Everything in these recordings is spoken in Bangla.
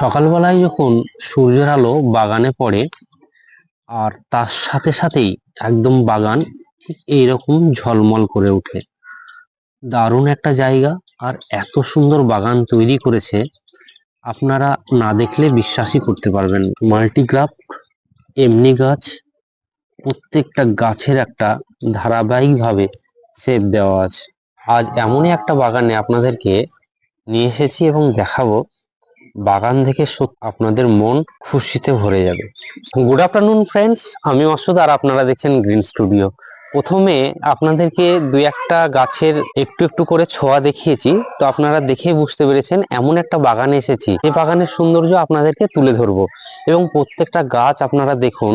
সকালবেলায় যখন সূর্যের আলো বাগানে পড়ে, আর তার সাথে সাথেই একদম বাগান ঠিক এইরকম ঝলমল করে ওঠে। দারুণ একটা জায়গা, আর এত সুন্দর বাগান তৈরি করেছে, আপনারা না দেখলে বিশ্বাসই করতে পারবেন মাল্টিগ্রাফট এমনি গাছ, প্রত্যেকটা গাছের একটা ধারাবাহিকভাবে সেপ দেওয়া আছে। আজ এমনই একটা বাগানে আপনাদেরকে নিয়ে এসেছি এবং দেখাবো বাগান সত্যি আপনাদের মন খুশিতে ভরে যাবে। গুড আফটারনুন ফ্রেন্ডস আমি অসুদ আর আপনারা দেখছেন গ্রিন স্টুডিও প্রথমে আপনাদেরকে দুই একটা গাছের একটু একটু করে ছোঁয়া দেখিয়েছি। তো আপনারা দেখেই বুঝতে পেরেছেন, এমন একটা বাগানে এসেছি। এই বাগানের সৌন্দর্য আপনাদেরকে তুলে ধরবো। এবং প্রত্যেকটা গাছ আপনারা দেখুন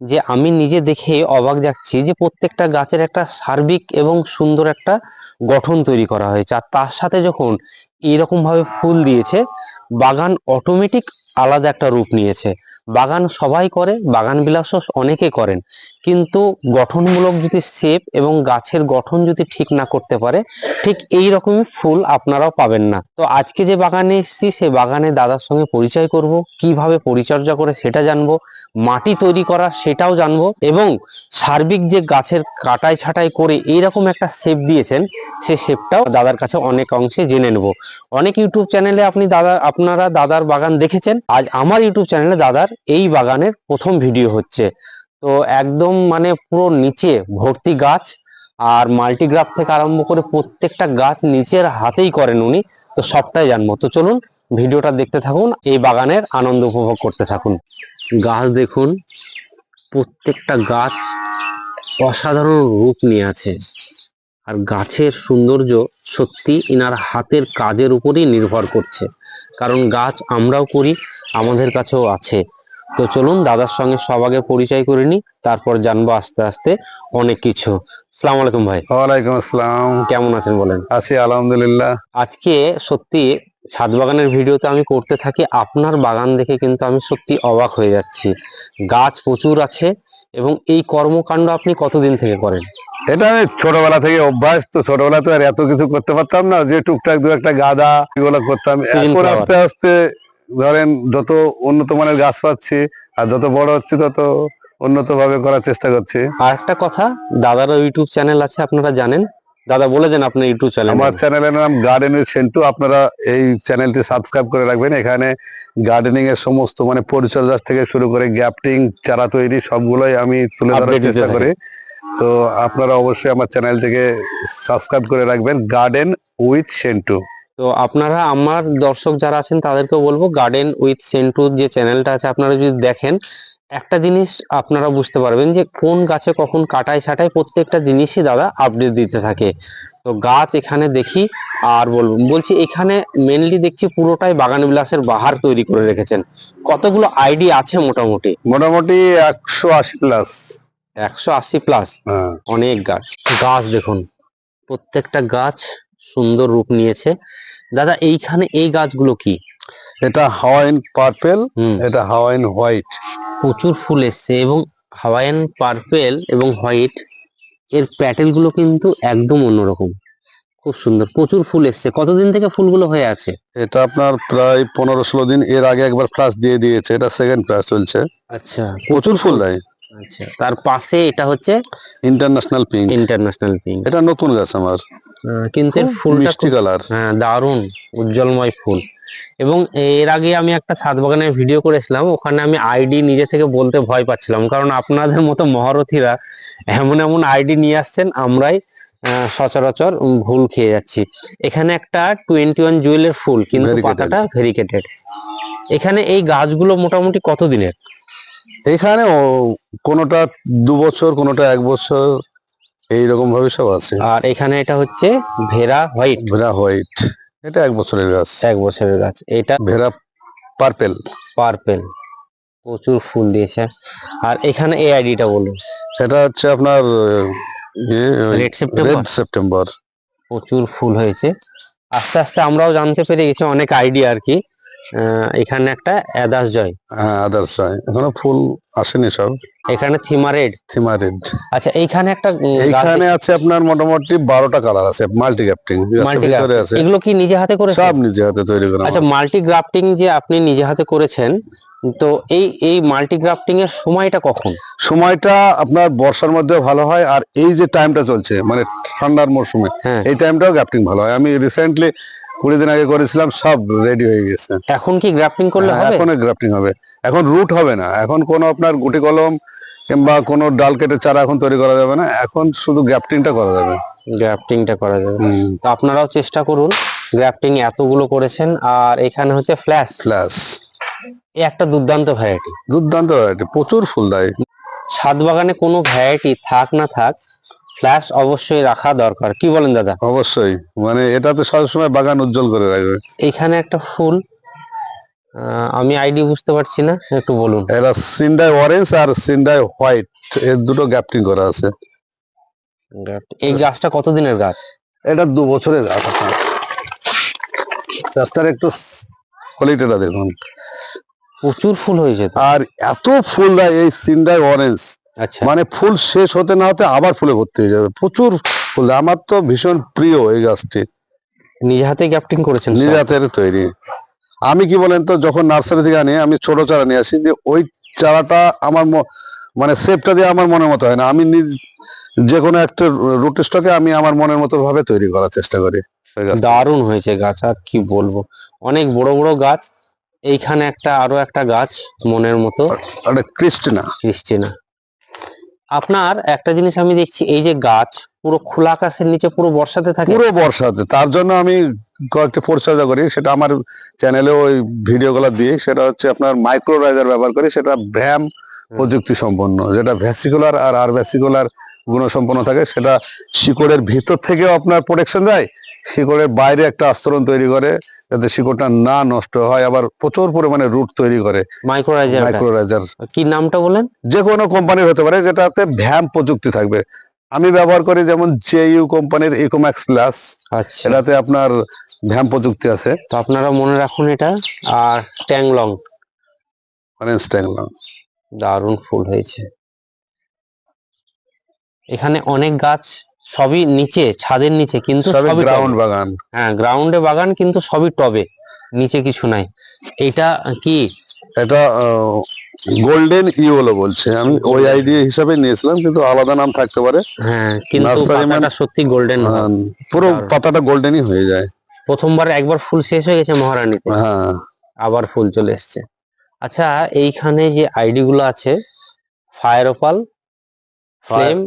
যে আমি নিজে দেখে অবাক যাচ্ছি যে প্রত্যেকটা গাছের একটা সার্বিক এবং সুন্দর একটা গঠন তৈরি করা হয়েছে। আর তার সাথে যখন এইরকম ভাবে ফুল দিয়েছে বাগান অটোমেটিক আলাদা একটা রূপ নিয়েছে। বাগান সবাই করে, বাগান বিলাসও অনেকে করেন। কিন্তু গঠনমূলক যদি শেপ এবং গাছের গঠন যদি ঠিক না করতে পারে, ঠিক এই রকমই ফুল আপনারাও পাবেন না। তো আজকে যে বাগানে এসেছি সে বাগানে দাদার সঙ্গে পরিচয় করব, কীভাবে পরিচর্যা করে সেটা জানব, মাটি তৈরি করা সেটাও জানব এবং সার্বিক যে গাছের কাটাই ছাটাই করে এইরকম একটা শেপ দিয়েছেন, সে শেপটাও দাদার কাছে অনেক অংশে জেনে নেব। অনেক ইউটিউব চ্যানেলে আপনি দাদা, আপনারা দাদার বাগান দেখেছেন আজ আমার ইউটিউব চ্যানেলে দাদার এই বাগানের প্রথম ভিডিও হচ্ছে। তো একদম মানে পুরো নিচে ভর্তি গাছ আর মাল্টিগ্রাফ থেকে আরম্ভ করে প্রত্যেকটা গাছ নিচের হাতেই করেন উনি, তো সবটাই জানব। তো চলুন ভিডিওটা দেখতে থাকুন, এই বাগানের আনন্দ উপভোগ করতে থাকুন। গাছ দেখুন, প্রত্যেকটা গাছ অসাধারণ রূপ নিয়ে আছে। আর গাছের সৌন্দর্য সত্যি ইনার হাতের কাজের উপরই নির্ভর করছে। কারণ গাছ আমরাও করি আমাদের কাছেও আছে। তো চলুন দাদার সঙ্গে সব আগে পরিচয় করে নিই তারপর জানব আস্তে আস্তে অনেক কিছু। সালাম আলাইকুম ভাই। ওয়ালাইকুম আসসালাম। কেমন আছেন বলেন? আছি আলহামদুলিল্লাহ। আজকে সত্যি ছাদ বাগানের ভিডিওতে আমি করতে থাকি আপনার বাগান দেখে কিন্তু আমি সত্যি অবাক হয়ে যাচ্ছি। গাছ প্রচুর আছে এবং এই কর্মকাণ্ড আপনি কতদিন থেকে করেন? এটা আমি ছোটবেলা থেকে অভ্যাস তো ছোটবেলা তো আর এত কিছু করতে পারতাম না। যে টুকটাক দু একটা গাদা এগুলো করতাম। এখন আস্তে আস্তে ধরেন যত উন্নত মানের গাছ পাচ্ছি আর যত বড় হচ্ছে তত উন্নত ভাবে করার চেষ্টা করছি। আর একটা কথা দাদারও ইউটিউব চ্যানেল আছে আপনারা জানেন। দাদা বলে দেন আপনার ইউটিউব চ্যানেল আমার চ্যানেলের নাম গার্ডেনের সেন্টু আপনারা এই চ্যানেলটি সাবস্ক্রাইব করে রাখবেন। এখানে গার্ডেনিং এর সমস্ত মানে পরিচর্যা থেকে শুরু করে গ্যাপটিং চারা তৈরি সবগুলোই আমি তুলে ধরার চেষ্টা করি। তো আপনারা অবশ্যই আমার চ্যানেলটিকে সাবস্ক্রাইব করে রাখবেন। গার্ডেন উইথ সেন্টু তো আপনারা আমার দর্শক যারা আছেন তাদেরকে বলব গার্ডেন উইথ সেন্টুর যে চ্যানেলটা আছে আপনারা যদি দেখেন একটা জিনিস আপনারা বুঝতে পারবেন যে কোন গাছে কখন কাটায় ছাটায় প্রত্যেকটা জিনিসই দাদা আপডেট দিতে থাকে। তো গাছ এখানে দেখি আর বলব বলছি এখানে মেনলি দেখছি পুরোটাই বাগান বিলাসের বাহার তৈরি করে রেখেছেন। কতগুলো আইডি আছে মোটামুটি? মোটামুটি একশো আশি প্লাস একশো আশি প্লাস হ্যাঁ। অনেক গাছ। গাছ দেখুন প্রত্যেকটা গাছ সুন্দর রূপ নিয়েছে। দাদা এইখানে এই গাছগুলো কি? এটা হাওয়াইন পার্পেল এটা হাওয়াইন হোয়াইট প্রচুর ফুল এসছে এবং হাওয়াইন পার্পেল এবং হোয়াইট এর প্যাটেলগুলো কিন্তু একদম অন্যরকম। খুব সুন্দর প্রচুর ফুল এসছে। কতদিন থেকে ফুলগুলো হয়ে আছে? এটা আপনার প্রায় পনেরো ষোলো দিন এর আগে একবার ফ্লাস দিয়ে দিয়েছে এটা সেকেন্ড ফ্লাস চলছে। আচ্ছা প্রচুর ফুল দেয় আচ্ছা তার পাশে এটা হচ্ছে ইন্টারন্যাশনাল পিঙ্ক ইন্টারন্যাশনাল পিঙ্ক এটা নতুন গাছ আমার। কিন্তু এর ফুলটা মিষ্টি কালার হ্যাঁ দারুণ উজ্জ্বলময় ফুল। এবং এর আগে আমি একটা ছাদ বাগানের ভিডিও করেছিলাম ওখানে আমি আইডি নিজে থেকে বলতে ভয় পাচ্ছিলাম কারণ আপনাদের মতো মহারথীরা এমন এমন আইডি নিয়ে আসছেন আমরাই সচরাচর ভুল খেয়ে যাচ্ছি। এখানে একটা টোয়েন্টি ওয়ান জুয়েলের ফুল কিন্তু. পাতাটা ভেরিকেটেড এখানে এই গাছগুলো মোটামুটি কত দিনের এখানে কোনোটা দু বছর কোনোটা এক বছর এইরকম ভাবে সব আছে। আর এখানে এটা হচ্ছে ভেরা হোয়াইট। ভেরা হোয়াইট। এটা এক বছরের গাছ। এক বছরের গাছ। এটা ভেরা পার্পেল। পার্পেল। প্রচুর ফুল দিয়েছে। আর এখানে এই আইডিটা বলুন। সেটা হচ্ছে আপনার রেড সেপ্টেম্বর সেপ্টেম্বর প্রচুর ফুল হয়েছে। আস্তে আস্তে আমরাও জানতে পেরে গেছি অনেক আইডিয়া আর কি। এখানে একটা অ্যাদাস জয়। হ্যাঁ আদার্স হয় এখনও ফুল আসেনি সব। এখানে থিমারেড থিমারিড আচ্ছা এইখানে একটা গাছ এইখানে আছে আপনার মোটামুটি বারোটা কালার আছে মাল্টি গ্যাপটিং মাল্টি ভিতরে আছে। এগুলো কি নিজে হাতে করেছেন? সব নিজে হাতে তৈরি করা আচ্ছা। মাল্টি গ্রাফটিং যে আপনি নিজে হাতে করেছেন তো এই এই মাল্টি গ্রাফটিং এর সময়টা কখন? সময়টা আপনার বর্ষার মধ্যে ভালো হয় আর এই যে টাইমটা চলছে মানে ঠান্ডার মরশুমে হ্যাঁ। এই টাইমটাও গ্রাফটিং ভালো হয়। আমি রিসেন্টলি কুড়ি দিন আগে করেছিলাম সব রেডি হয়ে গেছে। এখন কি গ্রাফটিং করলে হ্যাঁ, হবে? এখন গ্রাফটিং হবে। এখন রুট হবে না। এখন কোনো আপনার গুটি কলম কিংবা কোনো ডাল কেটে চারা এখন তৈরি করা যাবে না। এখন শুধু গ্যাপটিংটা করা যাবে। গ্রাফটিংটা করা যাবে। তো আপনারাও চেষ্টা করুন। গ্রাফটিং এতগুলো করেছেন আর এখানে হচ্ছে ফ্ল্যাশ ফ্ল্যাশ এই একটা দুর্দান্ত ভ্যারাইটি দুর্দান্ত variety, প্রচুর ফুল দেয়। ছাদ বাগানে কোনো ভ্যারাইটি থাক না থাক ফ্ল্যাশ অবশ্যই রাখা দরকার। কি বলেন দাদা? অবশ্যই। মানে এটা তো সবসময় বাগান উজ্জ্বল করে রাখবে। এখানে একটা ফুল আমি আইডি বুঝতে পারছি না একটু বলুন। এরা সিন্ডাই অরেঞ্জ আর সিন্ডাই হোয়াইট এর দুটো গ্যাপটিং করা আছে। এই গাছটা কতদিনের গাছ? এটা দু বছরের গাছ গাছটার একটু কোয়ালিটিটা দেখুন। প্রচুর ফুল হয়েছে আর এত ফুল দেয় এই সিন্ডাই অরেঞ্জ মানে ফুল শেষ হতে না হতে আবার ফুলে ভর্তি হয়ে যাবে। প্রচুর ফুল। আমার তো ভীষণ প্রিয় এই গাছটি। নিজে হাতে গ্রাফটিং করেছেন? নিজে হাতের তৈরি। আমি কি বলেন তো যখন নার্সারি থেকে আনি আমি ছোট চারা নিয়ে আসি যে ওই চারাটা আমার মানে শেপটা দিয়ে আমার মনের মতো হয় না। আমি যে কোনো একটা রুট স্টকে আমি আমার মনের মতো ভাবে তৈরি করার চেষ্টা করি দারুণ হয়েছে গাছ আর কি বলব। অনেক বড় বড় গাছ এইখানে একটা আরও একটা গাছ মনের মতো। ক্রিস্টিনা ক্রিস্টিনা আপনার একটা জিনিস আমি দেখছি এই যে গাছ পুরো খোলা আকাশের নিচে পুরো বর্ষাতে থাকে। পুরো বর্ষাতে তার জন্য আমি কয়েকটা পরিচর্যা করি সেটা আমার চ্যানেলে ওই ভিডিও গুলো দিই সেটা হচ্ছে আপনার মাইক্রো রাইজার ব্যবহার করি সেটা ভ্যাম প্রযুক্তি সম্পন্ন যেটা ভ্যাসিকুলার আর আর ভ্যাসিকুলার গুণসম্পন্ন থাকে সেটা শিকড়ের ভিতর থেকেও আপনার প্রোটেকশন দেয় শিকড়ের বাইরে একটা আস্তরণ তৈরি করে যাতে শিকড়টা না নষ্ট হয় আবার প্রচুর পরিমাণে রুট তৈরি করে। মাইক্রোরাইজার মাইক্রো রাইজার কি নামটা বলেন? যে কোনো কোম্পানির হতে পারে যেটাতে ভ্যাম প্রযুক্তি থাকবে। আমি ব্যবহার করি যেমন জেইউ কোম্পানির ইকোম্যাক্স প্লাস আচ্ছা। এটাতে আপনার ভ্যাম প্রযুক্তি আছে। তো আপনারা মনে রাখুন এটা। আর ট্যাংলং। অরেঞ্জ ট্যাংলা দারুণ ফুল হয়েছে। এখানে অনেক গাছ সবই নিচে ছাদের নিচে কিন্তু সবই গ্রাউন্ড বাগান। হ্যাঁ গ্রাউন্ডে বাগান কিন্তু সবই টবে। নিচে কিছু নাই। এটা কি? এটা গোল্ডেন ইওলো বলছে। আমি ওই আইডিয়া হিসাবে নিয়েছিলাম কিন্তু আলাদা নাম থাকতে পারে। হ্যাঁ কিন্তু পাতাটা সত্যি গোল্ডেন আহ, পুরো। পাতাটা গোল্ডেনই হয়ে যায়। প্রথমবার একবার ফুল শেষ হয়ে গেছে মহারানীতে। হ্যাঁ। আবার ফুল চলে এসছে। আচ্ছা এইখানে যে আইডি গুলো আছে ফায়ার ওপাল ফ্লেম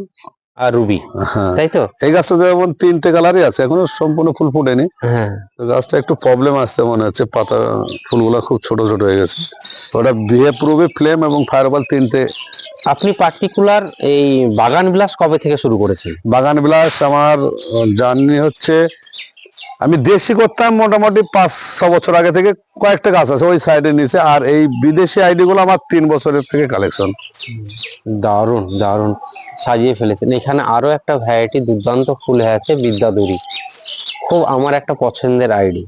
আর রুবি। হ্যাঁ। তাই তো? এই গাছটা যেমন তিনটে কালারই আছে এখনও সম্পূর্ণ ফুল ফুটেনি। হ্যাঁ। গাছটা একটু প্রবলেম আসছে মনে হচ্ছে পাতা ফুলগুলো খুব ছোট ছোট হয়ে গেছে। ওটা বিহে প্রুভে ফ্লেম এবং ফায়ারবল তিনটে। আপনি পার্টিকুলার এই বাগান বিলাস কবে থেকে শুরু করেছেন? বাগান বিলাস আমার জার্নি হচ্ছে আমি দেশি করতাম মোটামুটি পাঁচ, ছ বছর আগে থেকে কয়েকটা গাছ আছে ওই সাইডে নিচে। আর এই বিদেশি আইডি গুলো আমার তিন বছরের থেকে কালেকশন দারুণ দারুণ। সাজিয়ে ফেলেছেন। এখানে আরও একটা ভ্যারাইটি দুর্দান্ত ফুল হয়ে আছে বিদ্যাধরী খুব আমার একটা পছন্দের আইডি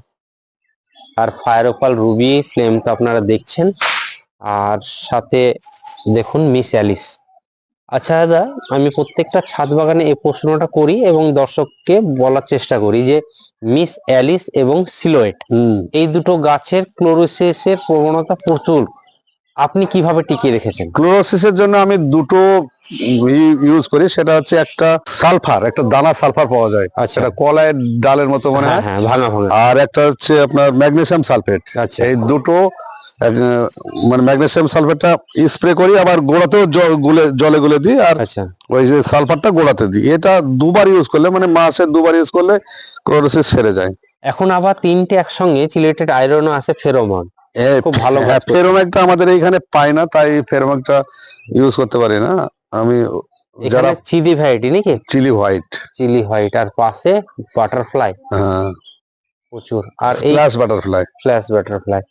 আর ফায়ার ওপাল রুবি ফ্লেম তো আপনারা দেখছেন। আর সাথে দেখুন মিস অ্যালিস। আচ্ছা দাদা আমি প্রত্যেকটা ছাদ বাগানে এই প্রশ্নটা করি এবং দর্শককে বলার চেষ্টা করি যে মিস অ্যালিস এবং সিলোয়েট এই দুটো গাছের ক্লোরোসিসের প্রবণতা প্রচুর। আপনি কীভাবে টিকিয়ে রেখেছেন? ক্লোরোসিসের জন্য আমি দুটো ইউজ করি সেটা হচ্ছে একটা সালফার একটা দানা সালফার পাওয়া যায়। আচ্ছা। সেটা কলায় ডালের মতো মনে হ্যাঁ। হয় হ্যাঁ ভাঙা ভাঙা। আর একটা হচ্ছে আপনার ম্যাগনেশিয়াম সালফেট। আচ্ছা। এই দুটো মানে ম্যাগনেসিয়াম সালফেটটা স্প্রে করি আবার গোড়াতেও জল গুলে জলে গুলে দিই আর আচ্ছা। ওই যে সালফারটা গোড়াতে দিই। এটা দুবার ইউজ করলে মানে মাসে দুবার ইউজ করলে ক্লোরোসিস সেরে যায়। এখন আবার তিনটে একসঙ্গে চিলেটেড আয়রনও আছে ফেরোমন খুব ভালো কাজ করছে। ফেরোম্যাকটা আমাদের এইখানে পাই না তাই ফেরোম্যাকটা ইউজ করতে পারি না। আমি যারা চিলি ভ্যারাইটি নাকি? চিলি হোয়াইট চিলি হোয়াইট আর পাশে বাটারফ্লাই প্রচুর। আর এই স্প্ল্যাশ বাটারফ্লাই ফ্ল্যাশ বাটারফ্লাই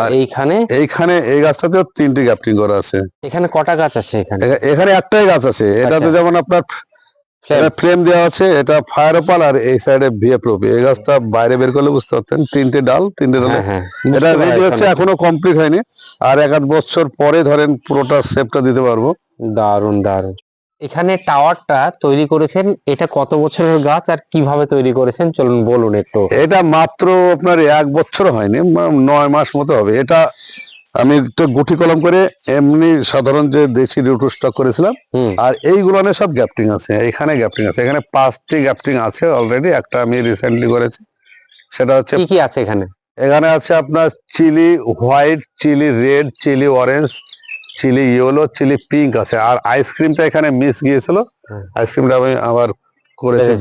আর এইখানে? এইখানে এই গাছটাতেও তিনটি গ্যাপটিং করা আছে। এখানে কটা গাছ আছে এখানে? এখানে একটাই গাছ আছে। এটাতে আচ্ছা। যেমন আপনার ফ্রেম দেওয়া আছে এটা ফায়ার ওপাল আর এই সাইডে ভিএফ রবি এই গাছটা বাইরে বের করলে বুঝতে পারতেন তিনটে ডাল তিনটে ডালে। হ্যাঁ হ্যাঁ। এটা রেডি হচ্ছে এখনও কমপ্লিট হয়নি। আর এক আধ বছর পরে ধরেন পুরোটা শেপটা দিতে পারব। দারুণ দারুণ এখানে টাওয়ারটা তৈরি করেছেন এটা কত বছরের গাছ আর কীভাবে তৈরি করেছেন? চলুন বলুন একটু। এটা মাত্র আপনার এক বছর হয়নি নয় মাস মতো হবে। এটা আমি একটা গুটি কলম করে এমনি সাধারণ যে দেশি রুটু স্টক করেছিলাম আর এইগুলো সব গ্যাপটিং আছে এখানে গ্যাপটিং আছে। এখানে পাঁচটি গ্যাপটিং আছে অলরেডি একটা আমি রিসেন্টলি করেছি। সেটা হচ্ছে কি কি আছে এখানে? এখানে আছে আপনার chilli white chilli red chilli orange chilli yellow chilli pink আছে। আর আইসক্রিমটা এখানে মিস গিয়েছিল। হুম। আইসক্রিমটা আমি আবার করেছি।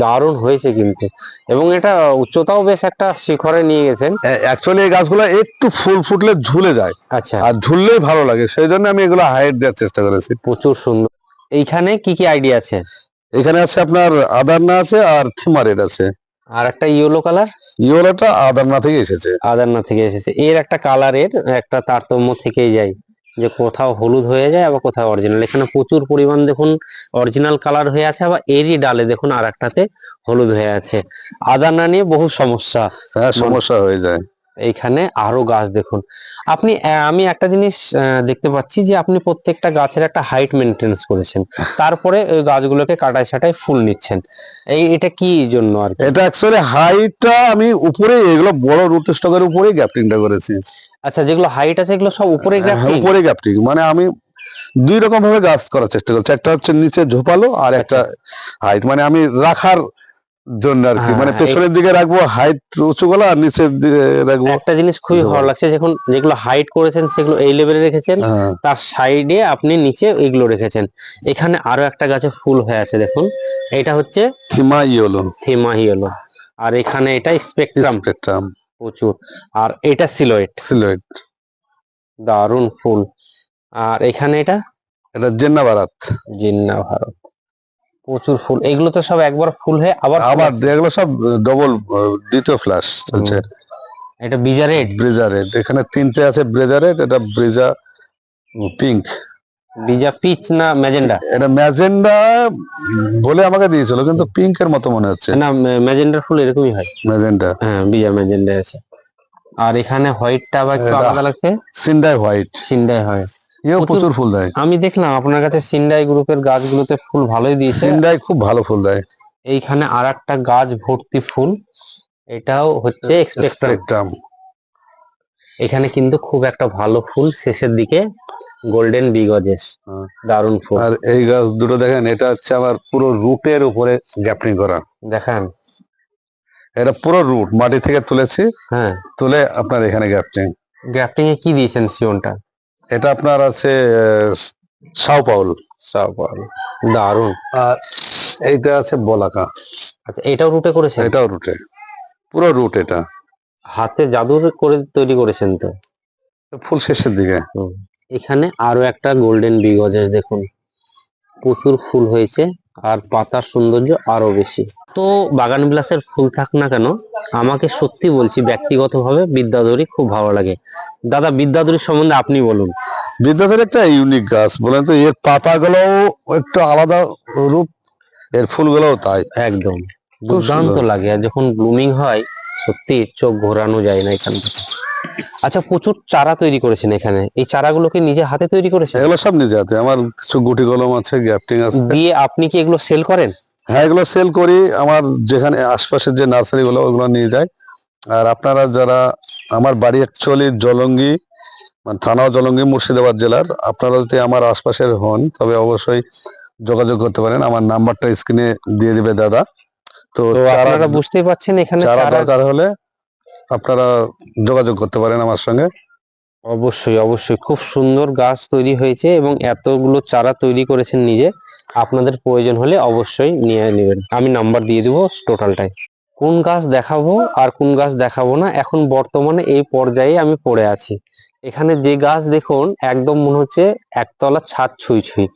দারুণ হয়েছে কিন্তু। এবং এটা উচ্চতাও বেশ একটা শিখরে নিয়ে গেছেন। অ্যাকচুয়ালি এই গাছগুলো একটু ফুল ফুটলে ঝুলে যায়। আচ্ছা। আর ঝুললেই ভালো লাগে। সেই জন্য আমি এগুলো হাইট দেওয়ার চেষ্টা করেছি। প্রচুর সুন্দর। এইখানে কি কি আইডিয়া আছে? এখানে আছে আপনার আদারনা আছে আর থিমারেড আছে। আর একটা ইয়েলো কালার? ইয়োলাটা আদারনা থেকে এসেছে। আদারনা থেকে এসেছে। এর একটা কালারের একটা তারতম্য থেকেই যায়। যে কোথাও হলুদ হয়ে যায় আবার কোথাও অরিজিনাল এখানে প্রচুর পরিমাণ দেখুন অরিজিনাল কালার হয়ে আছে আবার এরই ডালে দেখুন আর একটাতে হলুদ হয়ে আছে। আদা না নিয়ে বহু সমস্যা। হ্যাঁ সমস্যা হয়ে যায়। এইখানে আরও গাছ দেখুন। আপনি আমি একটা জিনিস দেখতে পাচ্ছি যে আপনি প্রত্যেকটা গাছের একটা হাইট মেনটেন্স করেছেন। তারপরে ওই গাছগুলোকে কাটায় ছাটায় ফুল নিচ্ছেন। এই এটা কি জন্য আর কি? এটা অ্যাকচুয়ালি হাইটটা আমি উপরে এগুলো বড় রুট স্টকের উপরেই গ্যাপটিংটা করেছি। আচ্ছা যেগুলো হাইট আছে এগুলো সব উপরে হ্যাঁ, গ্রাফটিং উপরে গ্যাপটিং মানে আমি দুই রকম ভাবে গাছ করার চেষ্টা করছি। একটা হচ্ছে নিচে ঝোপালো আর একটা হাইট মানে আমি রাখার জন্য আর কি। হ্যাঁ, মানে পেছনের দিকে রাখব হাইট উঁচু গলা আর নিচের দিকে রাখব। একটা জিনিস খুবই ভালো লাগছে যখন যেগুলো হাইট করেছেন সেগুলো এই লেভেলে রেখেছেন। হ্যাঁ, তার সাইডে আপনি নিচে এগুলো রেখেছেন। এখানে আরও একটা গাছে ফুল হয়ে আছে দেখুন। এটা হচ্ছে থিমা ইয়েলো থিমাহিয়েলো আর এখানে এটা স্পেকট্রাম স্পেকট্রাম প্রচুর। আর এটা সিলোয়েট সিলোয়েট দারুণ ফুল। আর এখানে এটা? এটা জেন্না বারাত জিন্না ভারত। প্রচুর ফুল। এগুলো তো সব একবার ফুল হয়ে আবার আবার। এগুলো সব ডবল দ্বিতীয় ফ্ল্যাশ চলছে এটা বিজা রেড ব্রেজারেড এখানে তিনটে আছে ব্রেজারেড এটা ব্রেজা পিঙ্ক বিজা পিচ না ম্যাজেন্ডা? এটা ম্যাজেন্ডা বলে আমাকে দিয়েছিল কিন্তু পিঙ্কের মতো মনে হচ্ছে। না ম্যাজেন্ডার ফুল এরকমই হয়। ম্যাজেন্ডা। হ্যাঁ বিজা ম্যাজেন্ডা আছে। আর এখানে হোয়াইটটা আবার একটু আলাদা লাগছে। সিন্ডাই হোয়াইট। সিন্ডাই হয়। এও প্রচুর- ফুল দেয়। আমি দেখলাম আপনার কাছে সিন্ডাই গ্রুপের গাছগুলোতে ফুল ভালোই দিয়েছে। সিন্ডাই খুব ভালো ফুল দেয়। এইখানে আর একটা গাছ ভর্তি ফুল। এটাও হচ্ছে স্পেকট্রাম এখানে কিন্তু খুব একটা ভালো ফুল শেষের দিকে। গোল্ডেন বিগজেস হ্যাঁ। দারুণ ফুল। আর এই গাছ দুটো দেখেন এটা হচ্ছে আমার পুরো রুটের উপরে গ্যাপটিং করা। দেখান। এটা পুরো রুট মাটি থেকে তুলেছি হ্যাঁ। তুলে আপনার এখানে গ্যাপটিং গ্রাফটিং এ কি দিয়েছেন সিওনটা? এটা আপনার আছে সাও পাউল সাও পাউল দারুণ। আর এইটা আছে বলাকা। আচ্ছা এটাও রুটে করেছেন? এটাও রুটে। পুরো রুট এটা। হাতে জাদু করে তৈরি করেছেন তো? ফুল শেষের দিকে। এখানে আরও একটা গোল্ডেন বিগজেস দেখুন। প্রচুর ফুল হয়েছে আর পাতার সৌন্দর্য আরও বেশি। তো বাগান বিলাসের ফুল থাক না কেন আমাকে সত্যি বলছি ব্যক্তিগতভাবে বিদ্যাধরী খুব ভালো লাগে। দাদা বিদ্যাধরী সম্বন্ধে আপনি বলুন। বিদ্যাধর একটা ইউনিক গাছ বলেন তো এর পাতাগুলোও একটু আলাদা রূপ এর ফুলগুলোও তাই। একদম। দুর্দান্ত লাগে। আর যখন ব্লুমিং হয় সত্যি চোখ ঘোরানো যায় না এখান থেকে। আচ্ছা প্রচুর চারা তৈরি করেছেন এখানে। এই চারাগুলোকে নিজে হাতে তৈরি করেছেন? এগুলো সব নিজে হাতে। আমার কিছু গুটি কলম আছে গ্যাপটিং আছে। দিয়ে আপনি কি এগুলো সেল করেন? হ্যাঁ এগুলো সেল করি। আমার যেখানে আশপাশের যে নার্সারি গুলো ওগুলো নিয়ে যাই। আর আপনারা যারা আমার বাড়ি অ্যাকচুয়ালি জলঙ্গি মানে থানাও জলঙ্গি মুর্শিদাবাদ জেলার আপনারা যদি আমার আশপাশের হন তবে অবশ্যই যোগাযোগ করতে পারেন। আমার নাম্বারটা স্ক্রিনে দিয়ে দিবে দাদা। তো আপনারা বুঝতেই পারছেন এখানে চারা দরকার হলে আপনারা যোগাযোগ করতে পারেন আমার সঙ্গে। অবশ্যই অবশ্যই। খুব সুন্দর গাছ তৈরি হয়েছে এবং এতগুলো চারা তৈরি করেছেন নিজে। আপনাদের প্রয়োজন হলে অবশ্যই নিয়ে নেবেন। আমি নাম্বার দিয়ে দিব টোটালটাই। কোন গাছ দেখাবো আর কোন গাছ দেখাবো না এখন বর্তমানে এই পর্যায়ে আমি পড়ে আছি। এখানে যে গাছ দেখুন একদম মনে হচ্ছে একতলা ছাদ ছুঁই ছুঁই।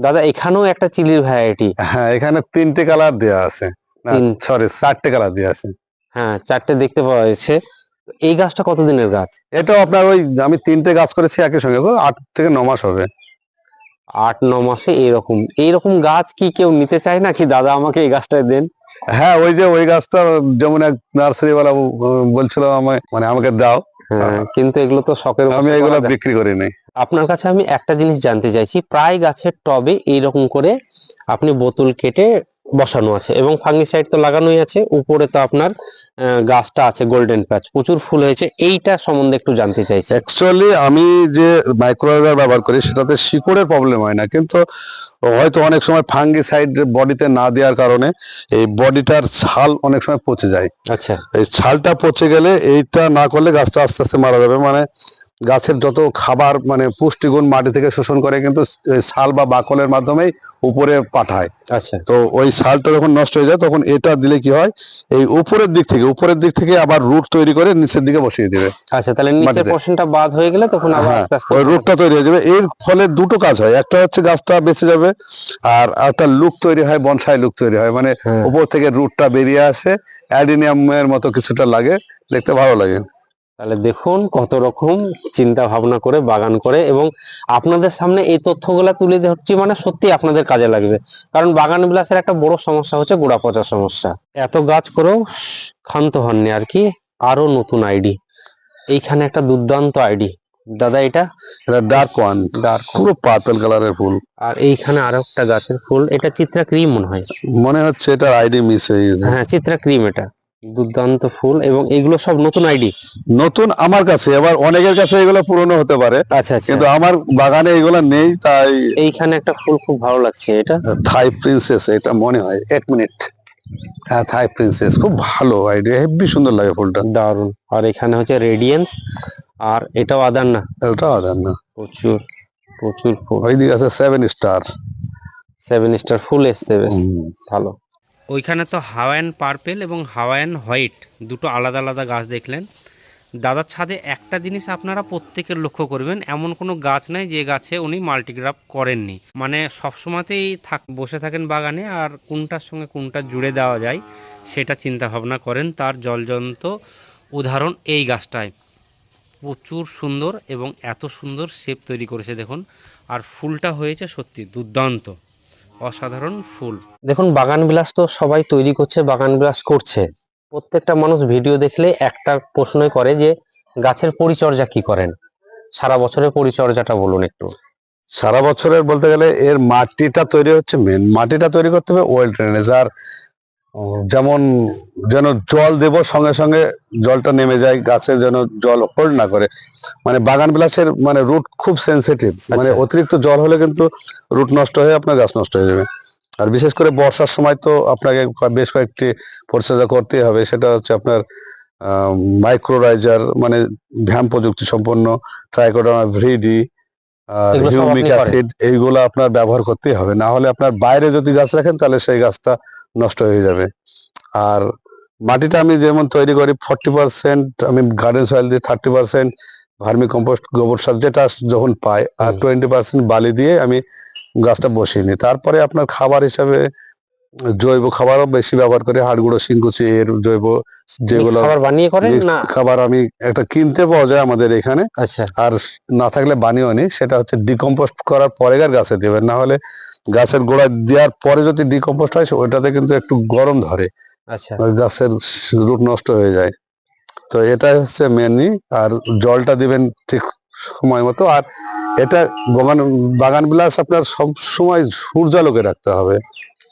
দাদা এখানেও একটা চিলির ভ্যারাইটি হ্যাঁ এখানে তিনটে কালার দেওয়া আছে। সরি চারটে কালার দেওয়া আছে। হ্যাঁ চারটে দেখতে পাওয়া যাচ্ছে। এই গাছটা কতদিনের গাছ? এটাও আপনার ওই আমি তিনটে গাছ করেছি একই সঙ্গে আট থেকে ন মাস হবে। আট ন মাসে এরকম। এইরকম গাছ কি কেউ নিতে চায় না কি দাদা আমাকে এই গাছটা দেন? হ্যাঁ ওই যে ওই গাছটা যেমন এক নার্সারি ওয়ালা বলছিল আমায় মানে আমাকে দাও। হ্যাঁ কিন্তু এগুলো তো শখের আমি এগুলো বিক্রি করি নাই। আপনার কাছে আমি একটা জিনিস জানতে চাইছি প্রায় গাছের টবে এইরকম করে আপনি বোতল কেটে বসানো আছে এবং ফাঙ্গিসাইড তো লাগানোই আছে। উপরে তো আপনার গাছটা আছে গোল্ডেন প্যাচ প্রচুর ফুল হয়েছে। এইটা সম্বন্ধে একটু জানতে চাইছি। অ্যাকচুয়ালি আমি যে মাইক্রোওয়েভার ব্যবহার করি সেটাতে শিকড়ের প্রবলেম হয় না। কিন্তু হয়তো অনেক সময় ফাঙ্গিসাইড বডিতে না দেওয়ার কারণে এই বডিটার ছাল অনেক সময় পচে যায়। আচ্ছা। এই ছালটা পচে গেলে এইটা না করলে গাছটা আস্তে আস্তে মারা যাবে। মানে গাছের যত খাবার মানে পুষ্টিগুণ মাটি থেকে শোষণ করে কিন্তু ছাল বা বাকলের মাধ্যমেই উপরে পাঠায়। আচ্ছা। তো ওই ছালটা যখন নষ্ট হয়ে যায় তখন এটা দিলে কি হয়? এই উপরের দিক থেকে উপরের দিক থেকে আবার রুট তৈরি করে নিচের দিকে বসিয়ে দিবে। আচ্ছা তাহলে নিচের। পোর্শনটা বাদ হয়ে গেলে তখন আবার হ্যাঁ, ওই রুটটা তৈরি হয়ে যাবে। এর ফলে দুটো কাজ হয়। একটা হচ্ছে গাছটা বেঁচে যাবে আর একটা লুক তৈরি হয় বনসাই লুক তৈরি হয়। মানে হ্যাঁ। উপর থেকে রুটটা বেরিয়ে আসে। অ্যাডিনিয়ামের মতো কিছুটা লাগে। দেখতে ভালো লাগে। তাহলে দেখুন কত রকম চিন্তা ভাবনা করে বাগান করে এবং আপনাদের সামনে এই তথ্যগুলা তুলে ধরছি মানে সত্যি আপনাদের কাজে লাগবে। কারণ বাগান বিলাসের একটা বড় সমস্যা হচ্ছে গোড়া পচা সমস্যা। এত গাছ করেও ক্ষান্ত হননি আর কি আরও নতুন আইডি। এইখানে একটা দুর্দান্ত আইডি। দাদা এটা? এটা ডার্ক ওয়ান ডার্ক পুরো পার্পল কালারের ফুল। আর এইখানে আরও একটা গাছের ফুল এটা চিত্রা ক্রিম মনে হয়। মনে হচ্ছে এটা আইডি মিস হয়ে গেছে। হ্যাঁ চিত্রা ক্রিম এটা। দুর্দান্ত ফুল এবং এগুলো সব নতুন আইডি? নতুন আমার কাছে এবার অনেকের কাছে এগুলো পুরনো হতে পারে। আচ্ছা আচ্ছা। কিন্তু আমার বাগানে এগুলো নেই তাই এইখানে একটা ফুল খুব ভালো লাগছে এটা? থাই প্রিন্সেস এটা মনে হয়। এক মিনিট। হ্যাঁ থাই প্রিন্সেস খুব ভালো আইডিয়া হেভি সুন্দর লাগে ফুলটা। দারুণ আর এখানে হচ্ছে রেডিয়েন্স আর এটাও আদার না ওটা আদার না প্রচুর প্রচুর ফুল। ওইদিকে আছে সেভেন স্টার। সেভেন স্টার ফুল এসছে বেশ। ভালো। ওইখানে তো হাওয়ায়ান পার্পেল এবং হাওয়ায়ান হোয়াইট, দুটো আলাদা আলাদা গাছ দেখলেন। দাদার ছাদে একটা জিনিস আপনারা প্রত্যেকের লক্ষ্য করবেন, এমন কোনো গাছ নাই যে গাছে উনি মাল্টিগ্রাফ করেননি। মানে সবসময়তেই থাক, বসে থাকেন বাগানে আর কোনটার সঙ্গে কোনটা জুড়ে দেওয়া যায় সেটা চিন্তা ভাবনা করেন তার জলজন্ত উদাহরণ এই গাছটায়। প্রচুর সুন্দর এবং এত সুন্দর শেপ তৈরি করেছে দেখুন, আর ফুলটা হয়েছে সত্যি দুর্দান্ত। অসাধারণ ফুল। দেখুন বাগান বিলাস তো সবাই তৈরি করছে বাগান বিলাস করছে। প্রত্যেকটা মানুষ ভিডিও দেখলে একটা প্রশ্নই করে যে গাছের পরিচর্যা কি করেন? সারা বছরের পরিচর্যাটা বলুন একটু। সারা বছরের বলতে গেলে এর মাটিটা তৈরি হচ্ছে মেন মাটিটা তৈরি করতে হবে ওয়েল ড্রেনেজ আর যেমন যেন জল দেব সঙ্গে সঙ্গে জলটা নেমে যায় গাছে যেন জল হোল্ড না করে। মানে বাগান বিলাসের মানে রুট খুব সেনসিটিভ মানে আচ্ছা। অতিরিক্ত জল হলে কিন্তু রুট নষ্ট হয়ে আপনার গাছ নষ্ট হয়ে যাবে। আর বিশেষ করে বর্ষার সময় তো আপনাকে বেশ কয়েকটি পরিচর্যা করতেই হবে। সেটা হচ্ছে আপনার মাইক্রোরাইজার মানে ভ্যাম প্রযুক্তি সম্পন্ন ভিডি এগুলো সব হিউমিক অ্যাসিড এইগুলো আপনার ব্যবহার করতেই হবে। না হলে আপনার বাইরে যদি গাছ রাখেন তাহলে সেই গাছটা নষ্ট হয়ে যাবে। আর মাটিটা আমি যেমন তৈরি করি ফর্টি পার্সেন্ট আমি গার্ডেন সয়েল দিই থার্টি পার্সেন্ট ভার্মি কম্পোস্ট গোবর সার যেটা যখন পাই আর টোয়েন্টি পার্সেন্ট বালি দিয়ে আমি গাছটা বসিয়ে নিই। তারপরে আপনার খাবার হিসাবে জৈব খাবারও বেশি ব্যবহার করি হাড় গুঁড়ো শিংকুচি এর জৈব যেগুলো খাবার বানিয়ে করেন না? খাবার আমি একটা কিনতে পাওয়া যায় আমাদের এখানে। আচ্ছা। আর না থাকলে বানিয়েও নি সেটা হচ্ছে ডিকম্পোস্ট করার পরে গাছে দেবেন। না হলে গাছের গোড়ায় দেওয়ার পরে যদি ডিকম্পোস্ট হয় ওইটাতে কিন্তু একটু গরম ধরে। আচ্ছা। গাছের রুট নষ্ট হয়ে যায়। তো এটা হচ্ছে মেনলি আর জলটা দিবেন ঠিক সময় মতো। আর এটা বাগান বাগান বিলাস আপনার সব সময় সূর্যালোকে রাখতে হবে।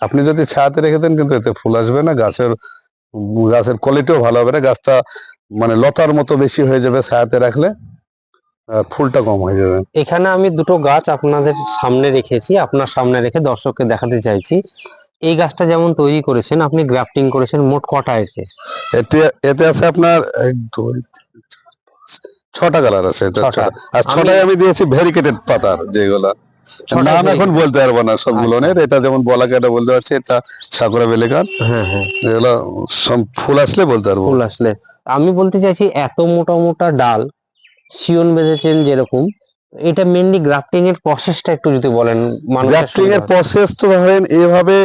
আপনি যদি ছায়াতে রেখে দেন কিন্তু এতে ফুল আসবে না। গাছের গাছের কোয়ালিটিও ভালো হবে না। গাছটা মানে লতার মতো বেশি হয়ে যাবে ছায়াতে রাখলে। ফুলটা কম হয়ে যাবে। এখানে আমি দুটো গাছ আপনাদের সামনে রেখেছি আপনার সামনে রেখে দর্শককে দেখাতে চাইছি। এই গাছটা যেমন তৈরি করেছেন আপনি গ্রাফটিং করেছেন মোট কটা এতে? এতে আছে আপনার এক দুই ছটা কালার আছে। আর ছটায় আমি দিয়েছি ভেরিকেটেড পাতার যেগুলা। নাম এখন বলতে পারব না সবগুলো আচ্ছা। এটা যেমন বলাকে এটা বলতে পারছি এটা সাকুরা বেলেকার হ্যাঁ হ্যাঁ। এগুলো সব ফুল আসলে বলতে পারব। ফুল আসলে। আমি বলতে চাইছি এত মোটা মোটা ডাল শিওন বেঁধেছেন যেরকম এটা মেনলি গ্রাফটিং এর প্রসেসটা একটু যদি বলেন গ্রাফটিং এর প্রসেস তো ধরেন এভাবে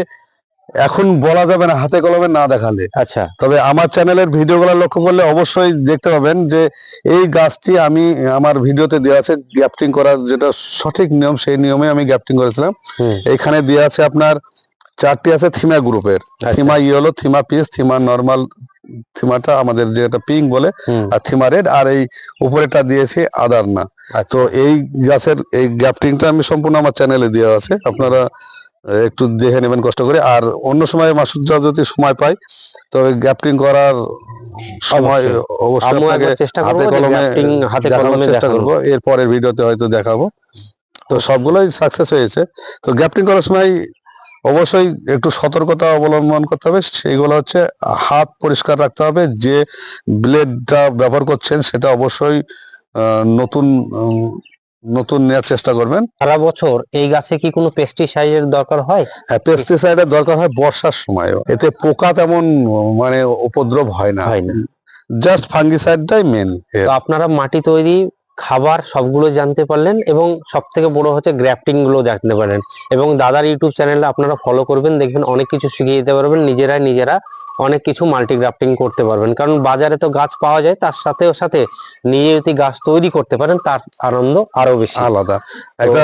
এখন বলা যাবে না হাতে কলমে না দেখালে। আচ্ছা। তবে আমার চ্যানেলের ভিডিওগুলো লক্ষ্য করলে অবশ্যই দেখতে পাবেন যে এই গাছটি আমি আমার ভিডিওতে দেওয়া আছে গ্যাপটিং করার যেটা সঠিক নিয়ম সেই নিয়মে আমি গ্যাপটিং করেছিলাম। এখানে দেওয়া আছে আপনার চারটি আছে থিমা গ্রুপের। আচ্ছা। থিমা ইয়েলো থিমা পিস থিমা নর্মাল থিমাটা আমাদের যেটা পিঙ্ক বলে আর থিমা রেড আর এই উপরেটা দিয়েছি আদার না। আচ্ছা। তো এই গাছের এই গ্যাপটিংটা আমি সম্পূর্ণ আমার চ্যানেলে দেওয়া আছে। আপনারা একটু দেখে নেবেন কষ্ট করে। আর অন্য সময় মাসুদা যদি সময় পাই তবে গ্যাপটিং করার সময় অবশ্যই। চেষ্টা কলমে চেষ্টা করব। এর পরের ভিডিওতে হয়তো দেখাবো। তো সবগুলোই সাকসেস হয়েছে। তো গ্যাপটিং করার সময় অবশ্যই একটু সতর্কতা অবলম্বন করতে হবে। সেইগুলো হচ্ছে হাত পরিষ্কার রাখতে হবে। যে ব্লেডটা ব্যবহার করছেন সেটা অবশ্যই নতুন নতুন নেওয়ার চেষ্টা করবেন। সারা বছর এই গাছে কি কোনো পেস্টিসাইডের দরকার হয়? হ্যাঁ পেস্টিসাইডের দরকার হয় বর্ষার সময়ও এতে পোকা তেমন মানে উপদ্রব হয় না। হয় না। জাস্ট ফাঙ্গিসাইডটাই মেন আপনারা মাটি তৈরি খাবার সবগুলো জানতে পারলেন এবং সব থেকে বড় হচ্ছে গ্রাফটিংগুলো জানতে পারলেন। এবং দাদার ইউটিউব চ্যানেলে আপনারা ফলো করবেন দেখবেন অনেক কিছু শিখিয়ে দিতে পারবেন নিজেরাই নিজেরা অনেক কিছু মাল্টি গ্রাফটিং করতে পারবেন। কারণ বাজারে তো গাছ পাওয়া যায় তার সাথেও সাথে নিজে যদি গাছ তৈরি করতে পারেন তার আনন্দ আরও বেশি। আলাদা। একটা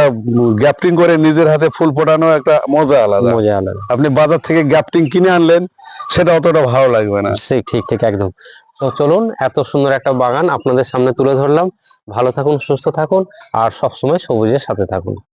গ্যাপটিং করে নিজের হাতে ফুল ফোটানো একটা মজা আলাদা। মজা আলাদা। আপনি বাজার থেকে গ্যাপটিং কিনে আনলেন সেটা অতটা ভালো লাগবে না। ঠিক ঠিক ঠিক একদম। তো চলুন, এত সুন্দর একটা বাগান আপনাদের সামনে তুলে ধরলাম। ভালো থাকুন, সুস্থ থাকুন, আর সবসময় সবুজের সাথে থাকুন।